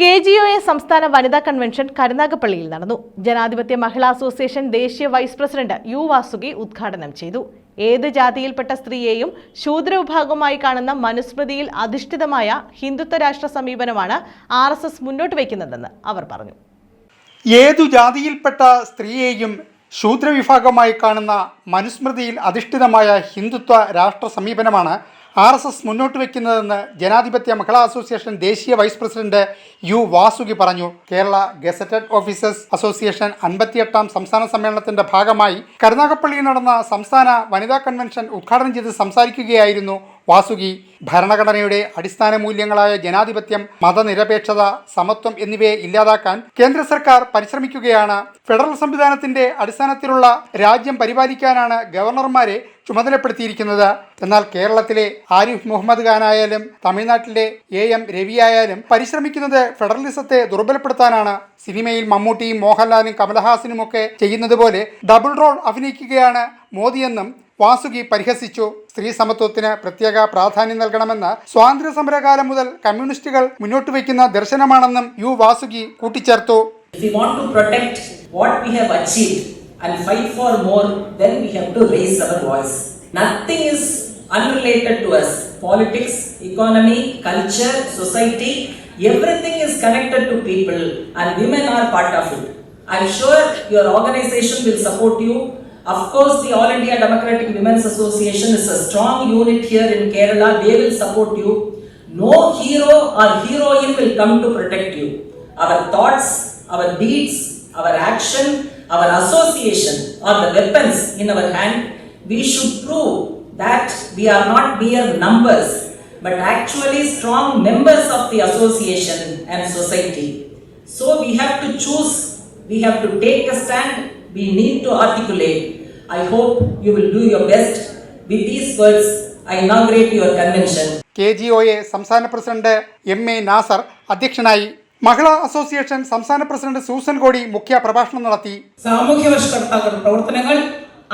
K G O A സംസ്ഥാന വനിതാ convention കരുനാഗപ്പള്ളിയിൽ നടന്നു. ജനാധിപത്യ മഹിളാ അസോസിയേഷൻ ദേശീയ വൈസ് പ്രസിഡന്റ് യു വാസുകി ഉദ്ഘാടനം ചെയ്തു. ഏത് ജാതിയിൽപ്പെട്ട സ്ത്രീയെയും ശൂദ്രവിഭാഗമായി കാണുന്ന മനുസ്മൃതിയിൽ അധിഷ്ഠിതമായ ഹിന്ദുത്വ രാഷ്ട്ര സമീപനമാണ് ആർ എസ് എസ് മുന്നോട്ട് വയ്ക്കുന്നതെന്ന് അവർ പറഞ്ഞു. ഏതു ജാതിയിൽപ്പെട്ട സ്ത്രീയെയും ശൂദ്രവിഭാഗമായി കാണുന്ന മനുസ്മൃതിയിൽ അധിഷ്ഠിതമായ ഹിന്ദുത്വ രാഷ്ട്ര സമീപനമാണ് ആർ എസ് എസ് മുന്നോട്ട് വയ്ക്കുന്നതെന്ന് ജനാധിപത്യ മഹിളാ അസോസിയേഷൻ ദേശീയ വൈസ് പ്രസിഡന്റ് യു വാസുകി പറഞ്ഞു. കേരള ഗസറ്റഡ് ഓഫീസേഴ്സ് അസോസിയേഷൻ അൻപത്തിയെട്ടാം സംസ്ഥാന സമ്മേളനത്തിന്റെ ഭാഗമായി കരുനാഗപ്പള്ളിയിൽ നടന്ന സംസ്ഥാന വനിതാ കൺവെൻഷൻ ഉദ്ഘാടനം ചെയ്ത് സംസാരിക്കുകയായിരുന്നു വാസുകി ഭരണഘടനയുടെ അടിസ്ഥാന മൂല്യങ്ങളായ ജനാധിപത്യം മതനിരപേക്ഷത സമത്വം എന്നിവയെ ഇല്ലാതാക്കാൻ കേന്ദ്ര സർക്കാർ പരിശ്രമിക്കുകയാണ്. ഫെഡറൽ സംവിധാനത്തിന്റെ അടിസ്ഥാനത്തിലുള്ള രാജ്യം പരിപാലിക്കാനാണ് ഗവർണർമാരെ ചുമതലപ്പെടുത്തിയിരിക്കുന്നത്. എന്നാൽ കേരളത്തിലെ ആരിഫ് മുഹമ്മദ് ഖാനായാലും തമിഴ്നാട്ടിലെ എ എം രവിയായാലും പരിശ്രമിക്കുന്നത് ഫെഡറലിസത്തെ ദുർബലപ്പെടുത്താനാണ്. സിനിമയിൽ മമ്മൂട്ടിയും മോഹൻലാലും കമലഹാസനുമൊക്കെ ചെയ്യുന്നത് പോലെ ഡബിൾ റോൾ അഭിനയിക്കുകയാണ് മോദിയെന്നും വാസുകി പരിഹസിച്ചു സ്ത്രീ സമത്വത്തിന് പ്രത്യേക പ്രാധാന്യം നൽകണമെന്ന് സ്വാതന്ത്ര്യ സമരകാലം മുതൽ കമ്മ്യൂണിസ്റ്റുകൾ മുന്നോട്ട് വയ്ക്കുന്ന ദർശനമാണെന്നും യു വാസുകി കൂട്ടിച്ചേർത്തു and fight for more, then we have to raise our voice. Nothing is unrelated to us. Politics, economy, culture, society, everything is connected to people and women are part of it. I'm sure your organization will support you. Of course, the All India Democratic Women's Association is a strong unit here in Kerala. They will support you. No hero or heroine will come to protect you. Our thoughts, our deeds, our action, our association are the weapons in our hand. We should prove that we are not mere numbers, but actually strong members of the association and society. So we have to choose, we have to take a stand, we need to articulate. I hope you will do your best. With these words, I inaugurate your convention. K G O A സംസ്ഥാന president M A Nasar അധ്യക്ഷനായി മഹിളാ association സംസ്ഥാന president Susan Kodi മുഖ്യ പ്രഭാഷണം നടത്തി സാമൂഹ്യപരിഷ്കർത്താക്കളുടെ പ്രവർത്തനങ്ങൾ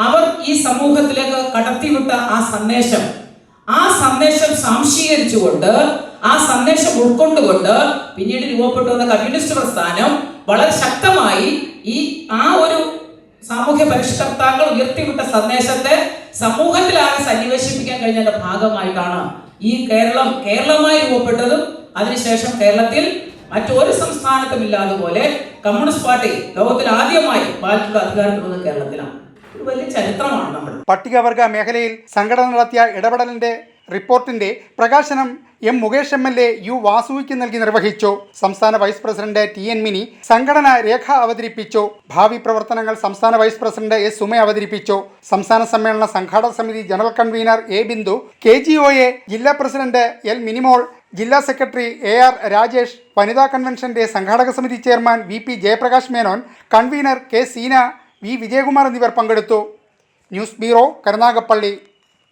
അവർ ഈ സമൂഹത്തിലേക്ക് കടത്തിവിട്ട ആ സന്ദേശം ആ സന്ദേശം സാംശീകരിച്ചുകൊണ്ട് ആ സന്ദേശം ഉൾക്കൊണ്ടുകൊണ്ട് പിന്നീട് രൂപപ്പെട്ടു വന്ന കമ്മ്യൂണിസ്റ്റ് പ്രസ്ഥാനം വളരെ ശക്തമായി ഈ ആ ഒരു സാമൂഹ്യ പരിഷ്കർത്താക്കൾ ഉയർത്തിവിട്ട സന്ദേശത്തെ സമൂഹത്തിലാകെ സന്നിവേശിപ്പിക്കാൻ കഴിഞ്ഞതിന്റെ ഭാഗമായിട്ടാണ് ഈ കേരളം കേരളമായി രൂപപ്പെട്ടതും അതിനുശേഷം കേരളത്തിൽ മറ്റൊരു സംസ്ഥാനത്തും ഇല്ലാതെ കമ്മ്യൂണിസ്റ്റ് പാർട്ടി ലോകത്തിൽ ആദ്യമായി ബാലറ്റുള്ള അധികാരത്തിൽ വന്നത് കേരളത്തിലാണ്. ഒരു വലിയ ചരിത്രമാണ് നമ്മൾ പട്ടികവർഗ മേഖലയിൽ സംഘടന നടത്തിയ ഇടപെടലിന്റെ റിപ്പോർട്ടിന്റെ പ്രകാശനം M Mukesh M L A U വാസുവിക്ക് നൽകി നിർവഹിച്ചു. സംസ്ഥാന vice president T N Mini സംഘടന രേഖ അവതരിപ്പിച്ചു. ഭാവി പ്രവർത്തനങ്ങൾ സംസ്ഥാന വൈസ് പ്രസിഡന്റ് എസ് സുമ അവതരിപ്പിച്ചു. സംസ്ഥാന സമ്മേളന സംഘാടക സമിതി general convener A Bindu K G O A ജില്ലാ പ്രസിഡന്റ് എൽ മിനിമോൾ ജില്ലാ സെക്രട്ടറി എ ആർ രാജേഷ് വനിതാ കൺവെൻഷന്റെ സംഘാടക സമിതി chairman V P Jayaprakash Menon convener K Seena V Vijayakumar എന്നിവർ പങ്കെടുത്തു. News bureau Karunagappally.